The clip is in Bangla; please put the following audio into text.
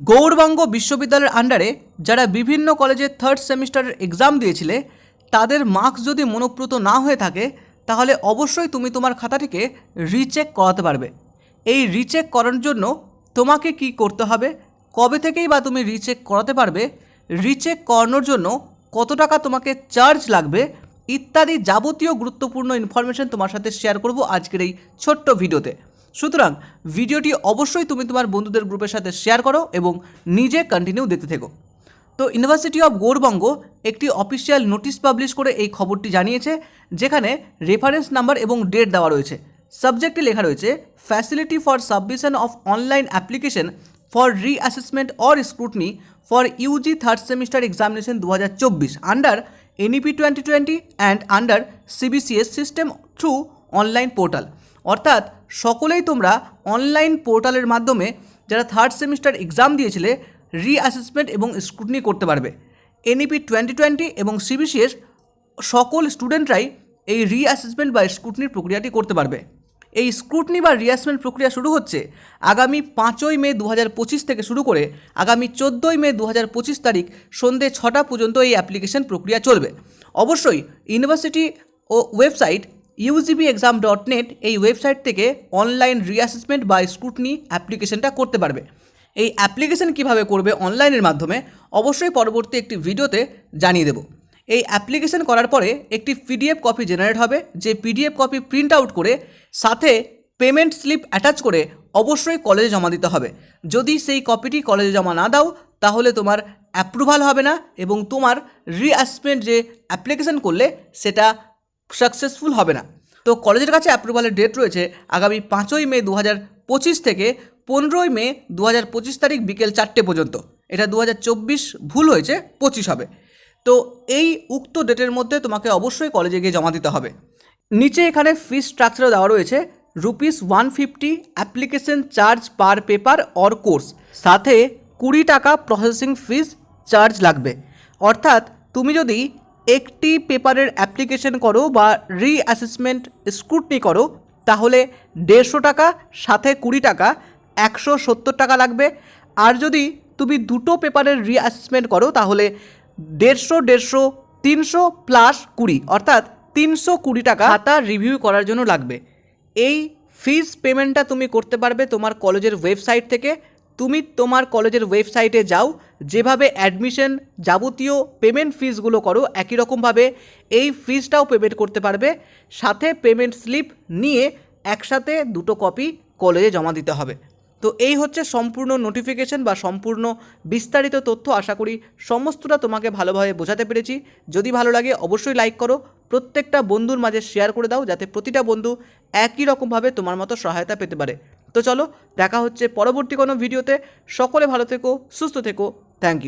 গৌরবঙ্গ বিশ্ববিদ্যালয়ের আন্ডারে যারা বিভিন্ন কলেজে থার্ড সেমিস্টারের এক্সাম দিয়েছিলে, তাদের মার্কস যদি মনোপ্রুত না হয়ে থাকে, তাহলে অবশ্যই তুমি তোমার খাতাটিকে রিচেক করাতে পারবে। এই রিচেক করার জন্য তোমাকে কি করতে হবে? কবে থেকেই বা তুমি রিচেক করাতে পারবে? রিচেক করানোর জন্য কত টাকা তোমাকে চার্জ লাগবে? ইত্যাদি যাবতীয় গুরুত্বপূর্ণ ইনফরমেশন তোমার সাথে শেয়ার করব আজকের এই ছোট্ট ভিডিওতে সুতরাং ভিডিওটি অবশ্যই তুমি তোমার বন্ধুদের গ্রুপের সাথে শেয়ার করো এবং নিজে কন্টিনিউ দেখতে থেকো। তো ইউনিভার্সিটি অফ গৌরবঙ্গ একটি অফিসিয়াল নোটিশ পাবলিশ করে এই খবরটি জানিয়েছে, যেখানে রেফারেন্স নাম্বার এবং ডেট দেওয়া রয়েছে। সাবজেক্টে লেখা রয়েছে facility for submission of online application for reassessment or scrutiny for UG third semester examination দু হাজার চব্বিশ under NEP twenty twenty and under CBCS system through online portal অর্থাৎ সকলেই তোমরা অনলাইন পোর্টালের মাধ্যমে যারা থার্ড সেমিস্টার এক্সাম দিয়েছিলে রি অ্যাসেসমেন্ট এবং স্ক্রুটনি করতে পারবে। এনইপি টোয়েন্টি টোয়েন্টি এবং সিবিসিএস সকল স্টুডেন্টরাই এই রি অ্যাসেসমেন্ট বা স্ক্রুটনির প্রক্রিয়াটি করতে পারবে। এই স্ক্রুটনি বা রিঅ্যাসমেন্ট প্রক্রিয়া শুরু হচ্ছে আগামী পাঁচই মে দু হাজার পঁচিশ থেকে শুরু করে আগামী চোদ্দোই মে দু পঁচিশ তারিখ সন্ধ্যে ছটা পর্যন্ত এই অ্যাপ্লিকেশন প্রক্রিয়া চলবে। অবশ্যই ইউনিভার্সিটি ও website UGB exam dot net এই ওয়েবসাইট থেকে অনলাইন রিঅ্যাসেসমেন্ট বা স্ক্রুটনি অ্যাপ্লিকেশনটা করতে পারবে। এই অ্যাপ্লিকেশন কীভাবে করবে অনলাইনের মাধ্যমে অবশ্যই পরবর্তী একটি ভিডিওতে জানিয়ে দেবো। এই অ্যাপ্লিকেশন করার পরে একটি পিডিএফ কপি জেনারেট হবে, যে পিডিএফ কপি প্রিন্ট আউট করে সাথে পেমেন্ট স্লিপ অ্যাটাচ করে অবশ্যই কলেজে জমা দিতে হবে। যদি সেই কপিটি কলেজে জমা না দাও, তাহলে তোমার অ্যাপ্রুভাল হবে না এবং তোমার রিঅ্যাসমেন্ট যে অ্যাপ্লিকেশন করলে সেটা সাকসেসফুল হবে না। তো কলেজের কাছে অ্যাপ্রুভালের ডেট রয়েছে আগামী পাঁচই মে দু হাজার পঁচিশ থেকে পনেরোই মে দু হাজার পঁচিশ তারিখ বিকেল চারটে পর্যন্ত। এটা দু হাজার চব্বিশ ভুল হয়েছে, পঁচিশ হবে। তো এই উক্ত ডেটের মধ্যে তোমাকে অবশ্যই কলেজে গিয়ে জমা দিতে হবে। নিচে এখানে ফিস স্ট্রাকচারও দেওয়া রয়েছে rupees one fifty application charge per paper or course সাথে কুড়ি টাকা প্রসেসিং ফিস চার্জ লাগবে। অর্থাৎ তুমি যদি একটি পেপারের অ্যাপ্লিকেশন করো বা রিঅ্যাসেসমেন্ট স্ক্রুটনি করো তাহলে দেড়শো টাকা সাথে কুড়ি টাকা একশো সত্তর টাকা লাগবে। আর যদি তুমি দুটো পেপারের রি রিঅ্যাসেসমেন্ট করো তাহলে দেড়শো দেড়শো তিনশো প্লাস কুড়ি অর্থাৎ তিনশো কুড়ি টাকা খাতা রিভিউ করার জন্য লাগবে। এই ফিজ পেমেন্টটা তুমি করতে পারবে তোমার কলেজের ওয়েবসাইট থেকে। তুমি তোমার কলেজের ওয়েবসাইটে যাও যেভাবে অ্যাডমিশন যাবতীয় পেমেন্ট ফিসগুলো করো, একই রকমভাবে এই ফিসটাও পেমেন্ট করতে পারবে। সাথে পেমেন্ট স্লিপ নিয়ে একসাথে দুটো কপি কলেজে জমা দিতে হবে। তো এই হচ্ছে সম্পূর্ণ নোটিফিকেশন বা সম্পূর্ণ বিস্তারিত তথ্য। আশা করি সমস্তটা তোমাকে ভালোভাবে বোঝাতে পেরেছি। যদি ভালো লাগে অবশ্যই লাইক করো। প্রত্যেকটা বন্ধুর মাঝে শেয়ার করে দাও যাতে প্রতিটা বন্ধু একই রকমভাবে তোমার মতো সহায়তা পেতে পারে। তো চলো, দেখা হচ্ছে পরবর্তী কোনো ভিডিওতে সকলে ভালো থেকো, সুস্থ থেকো। Thank you.